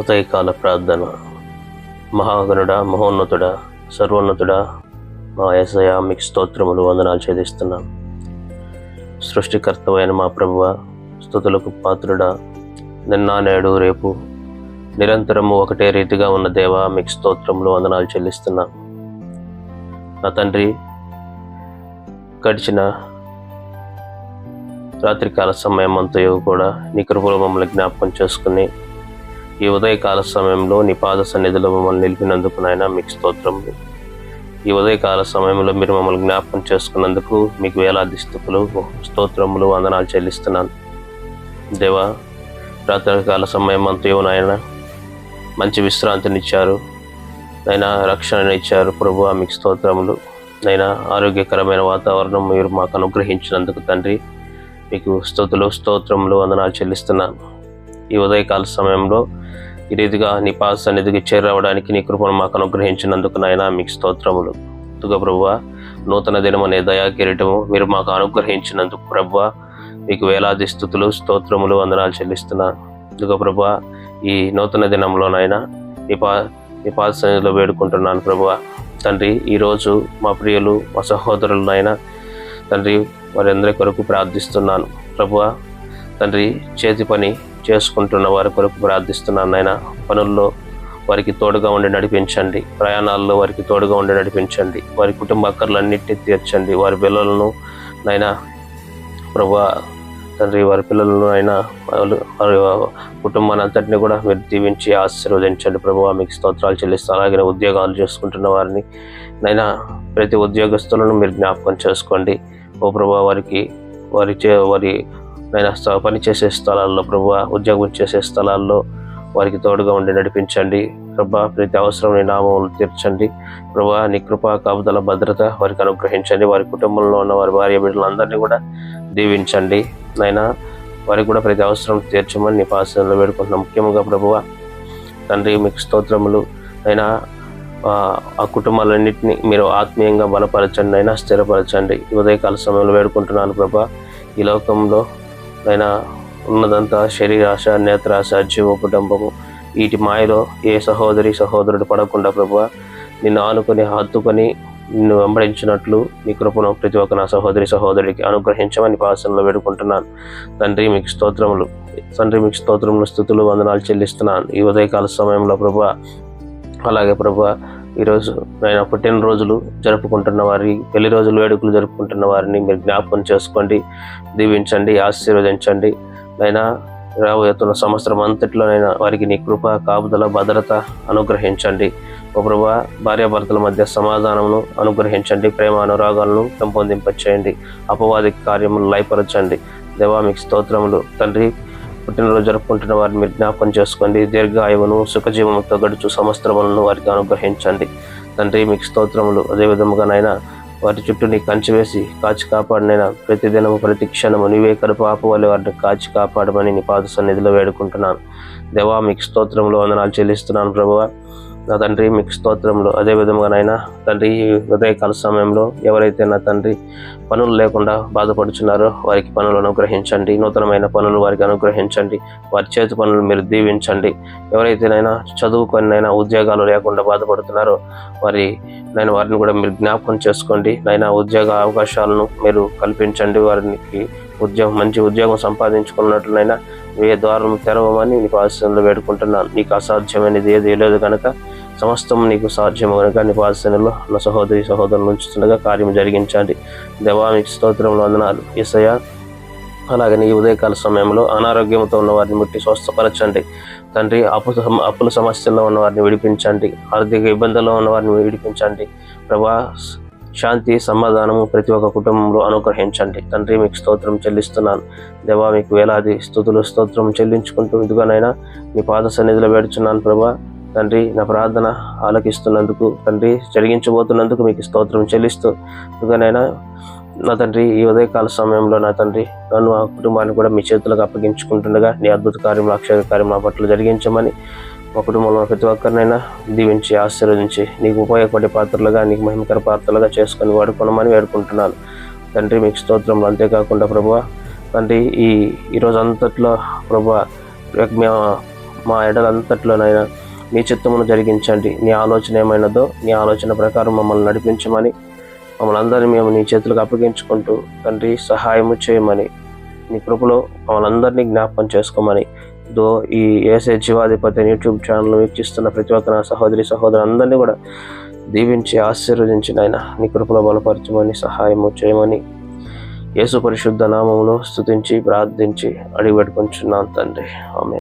ఉదయకాల ప్రార్థన. మహాగణుడా మహోన్నతుడా సర్వోన్నతుడా మా ఏసయ మీకు స్తోత్రములు వందనాలు చెల్లిస్తున్నాం. సృష్టికర్తమైన మా ప్రభువ స్థుతులకు పాత్రుడా నిన్న నేడు రేపు నిరంతరము ఒకటే రీతిగా ఉన్న దేవా మీకు స్తోత్రములు వందనాలు చెల్లిస్తున్నాం. నా తండ్రి గడిచిన రాత్రికాల సమయం అంతయు కూడా నీ కృపలో మమ్మల్ని జ్ఞాపకం చేసుకుని ఈ ఉదయకాల సమయంలో నీ పాద సన్నిధిలో మమ్మల్ని నిలిపినందుకు నాయన మీకు స్తోత్రం. ఈ ఉదయకాల సమయంలో మీరు మమ్మల్ని జ్ఞాపకం చేసుకున్నందుకు మీకు వేలాది స్థుతులు స్తోత్రములు వందనాలు చెల్లిస్తున్నాను. దేవా రాత్రికాల సమయం అంతయో నాయన మంచి విశ్రాంతినిచ్చారు నైనా రక్షణనిచ్చారు ప్రభు మీకు స్తోత్రములు. నైనా ఆరోగ్యకరమైన వాతావరణం మీరు మాకు అనుగ్రహించినందుకు తండ్రి మీకు స్థుతులు స్తోత్రములు వందనాలు చెల్లిస్తున్నాను. ఈ ఉదయకాల సమయంలో ఈ రీతిగా నీ పాద సన్నిధికి చేరవడానికి నీ కృపను మాకు అనుగ్రహించినందుకు నాయన మీకు స్తోత్రములు. తుగ ప్రభువ నూతన దినం అనే దయా కిరీటము మీరు మాకు అనుగ్రహించినందుకు ప్రభువ మీకు వేలాది స్థుతులు స్తోత్రములు వందనాలు చెల్లిస్తున్నాను. తుగ ప్రభువ ఈ నూతన దినంలోనైనా నీ పా నీ పాద సన్నిధిలో వేడుకుంటున్నాను ప్రభువ. తండ్రి ఈరోజు మా ప్రియులు మా సహోదరులనైనా తండ్రి వారందరి కొరకు ప్రార్థిస్తున్నాను. ప్రభువ తండ్రి చేతి పని చేసుకుంటున్న వారి కొరకు ప్రార్థిస్తున్నాను నాయన. పనుల్లో వారికి తోడుగా ఉండి నడిపించండి. ప్రయాణాల్లో వారికి తోడుగా ఉండి నడిపించండి. వారి కుటుంబ అక్కర్లన్నింటినీ తీర్చండి. వారి పిల్లలను నైనా ప్రభా తండ్రి వారి పిల్లలను అయినా వారి కుటుంబాన్ని అంతటిని కూడా మీరు దీవించి ఆశీర్వదించండి. ప్రభు మీకు స్తోత్రాలు చెల్లిస్తారు అలాగే ఉద్యోగాలు చేసుకుంటున్న వారిని నైనా ప్రతి ఉద్యోగస్తులను మీరు జ్ఞాపకం చేసుకోండి. ఓ ప్రభా వారికి వారి చే వారి నైనా స్థ- పని చేసే స్థలాల్లో ప్రభు ఉద్యోగం చేసే స్థలాల్లో వారికి తోడుగా ఉండి నడిపించండి. ప్రభా ప్రతి అవసరం నీ నామములు తీర్చండి. ప్రభా నీ కృపా కాపుదల భద్రత వారికి అనుగ్రహించండి. వారి కుటుంబంలో ఉన్న వారి భార్య బిడ్డలందరినీ కూడా దీవించండి. నైనా వారికి కూడా ప్రతి అవసరం తీర్చమని నీ పాసనలో వేడుకుంటున్నాం. ముఖ్యంగా ప్రభువ తండ్రి మీకు స్తోత్రములు. అయినా ఆ కుటుంబాలన్నింటినీ మీరు ఆత్మీయంగా బలపరచండి. అయినా స్థిరపరచండి. ఉదయకాల సమయంలో వేడుకుంటున్నాను ప్రభా. ఈ లోకంలో ఆయన ఉన్నదంతా శరీరాశ నేత్రాశ జీవ కుటుంబము. వీటి మాయలో ఏ సహోదరి సహోదరుడు పడకుండా ప్రభు నిన్ను ఆనుకొని హత్తుకొని నిన్ను వెంబడించినట్లు నీ కృపను ప్రతి ఒక్క నా సహోదరి సహోదరికి అనుగ్రహించమని పాసనలో వేడుకుంటున్నాను. తండ్రి మీకు స్తోత్రములు. తండ్రి మీకు స్తోత్రములు స్థుతులు వందనాలు చెల్లిస్తున్నాను. ఈ ఉదయకాల సమయంలో ప్రభు అలాగే ప్రభు ఈరోజు ఆయన పుట్టినరోజులు జరుపుకుంటున్న వారి పెళ్ళి రోజులు వేడుకలు జరుపుకుంటున్న వారిని మీరు జ్ఞాపకం చేసుకోండి దీవించండి ఆశీర్వదించండి. అయినా రాబోతున్న సంవత్సరం అంతట్లోనైనా వారికి నీ కృప కాపుదల భద్రత అనుగ్రహించండి. ఓ ప్రభా భార్యాభర్తల మధ్య సమాధానమును అనుగ్రహించండి ప్రేమ అనురాగాలను పెంపొందింపచేయండి అపవాది కార్యములు లయపరచండి. దేవా మీకు స్తోత్రములు. తండ్రి పుట్టినరోజు జరుపుకుంటున్న వారిని మీరు జ్ఞాపకం చేసుకోండి. దీర్ఘాయువును సుఖజీవముతో గడుచు సంవత్సరములను వారికి అనుగ్రహించండి. తండ్రి మీకు స్తోత్రములు. అదే విధముగానైనా వారి చుట్టూ నీ కంచి వేసి కాచి కాపాడినైనా ప్రతిదినము ప్రతి క్షణము నీవే కడుపు ఆపవాలి వారిని కాచి కాపాడమని నీ పాద సన్నిధిలో వేడుకుంటున్నాను. దేవా మీకు స్తోత్రములు వందనాలు చెల్లిస్తున్నాను ప్రభువా. నా తండ్రి మీకు స్తోత్రంలో. అదే నాయన తండ్రి ఈ ఉదయకాల సమయంలో ఎవరైతే నా తండ్రి పనులు లేకుండా బాధపడుచున్నారో వారికి పనులు అనుగ్రహించండి. నూతనమైన పనులు వారికి అనుగ్రహించండి. వారి చేతి పనులు మీరు దీవించండి. ఎవరైతేనైనా చదువుకొనినైనా ఉద్యోగాలు లేకుండా బాధపడుతున్నారో వారి నేను వారిని కూడా మీరు జ్ఞాపకం చేసుకోండి. నైనా ఉద్యోగ అవకాశాలను మీరు కల్పించండి. వారికి ఉద్యోగం మంచి ఉద్యోగం సంపాదించుకున్నట్లయినా వే ద్వారం తెరవమని నీకు ఆశయంలో వేడుకుంటున్నాను. నీకు అసాధ్యమైనది ఏది లేదు కనుక సమస్తం నీకు సాధ్యము కనుక నీ పాదశనలో నా సహోదరి సహోదరులు ఉంచుతుండగా కార్యం జరిగించండి. దేవానికి స్తోత్రంలో వందనాలు. ఈసయ అలాగే ఈ ఉదయకాల సమయంలో అనారోగ్యంతో ఉన్న వారిని ముట్టి స్వస్థపరచండి. తండ్రి అప్పు అప్పుల సమస్యల్లో ఉన్న వారిని విడిపించండి. ఆర్థిక ఇబ్బందుల్లో ఉన్న వారిని విడిపించండి. ప్రభా శాంతి సమాధానము ప్రతి ఒక్క కుటుంబంలో అనుగ్రహించండి. తండ్రి మీకు స్తోత్రం చెల్లిస్తున్నాను. దేవా మీకు వేలాది స్థుతులు స్తోత్రం చెల్లించుకుంటూ ఇదిగానైనా మీ పాద సన్నిధిలో వేడుచున్నాను ప్రభా. తండ్రి నా ప్రార్థన ఆలకిస్తున్నందుకు తండ్రి జరిగించబోతున్నందుకు మీకు స్తోత్రం చెల్లిస్తూ ఇదిగానైనా నా తండ్రి ఈ ఉదయకాల సమయంలో నా తండ్రి నన్ను ఆ కుటుంబాన్ని కూడా మీ చేతులకు అప్పగించుకుంటుండగా నీ అద్భుత కార్యం అక్షర కార్యం మా పట్ల జరిగించమని మా కుటుంబంలో ప్రతి ఒక్కరినైనా దీవించి ఆశీర్వదించి నీకు ఉపయోగపడే పాత్రలుగా నీకు మహిమకర పాత్రలుగా చేసుకొని వాడుకోనమని వేడుకుంటున్నాను. తండ్రి మీకు స్తోత్రంలో అంతేకాకుండా ప్రభు తండ్రి ఈ ఈరోజు అంతట్లో ప్రభు మేము మా ఎడలంతట్లోనైనా నీ చిత్తమును జరిగించండి. నీ ఆలోచన ఏమైనదో నీ ఆలోచన ప్రకారం మమ్మల్ని నడిపించమని మమ్మల్ని అందరినీ మేము నీ చేతులకు అప్పగించుకుంటూ తండ్రి సహాయము చేయమని నీ కృపలో మమ్మల్ని అందరినీ జ్ఞాపకం చేసుకోమని దో ఈ ఏసే జీవాధిపతి యూట్యూబ్ ఛానల్ వీక్షిస్తున్న ప్రతి ఒక్క నా సహోదరి సహోదరులందరినీ కూడా దీవించి ఆశీర్వదించిన ఆయన. నీ కృపలో బలపరచమని సహాయము చేయమని యేసు పరిశుద్ధ నామములో స్తుతించి ప్రార్థించి అడిగి పెట్టుకుంటున్నాను తండ్రి. ఆమె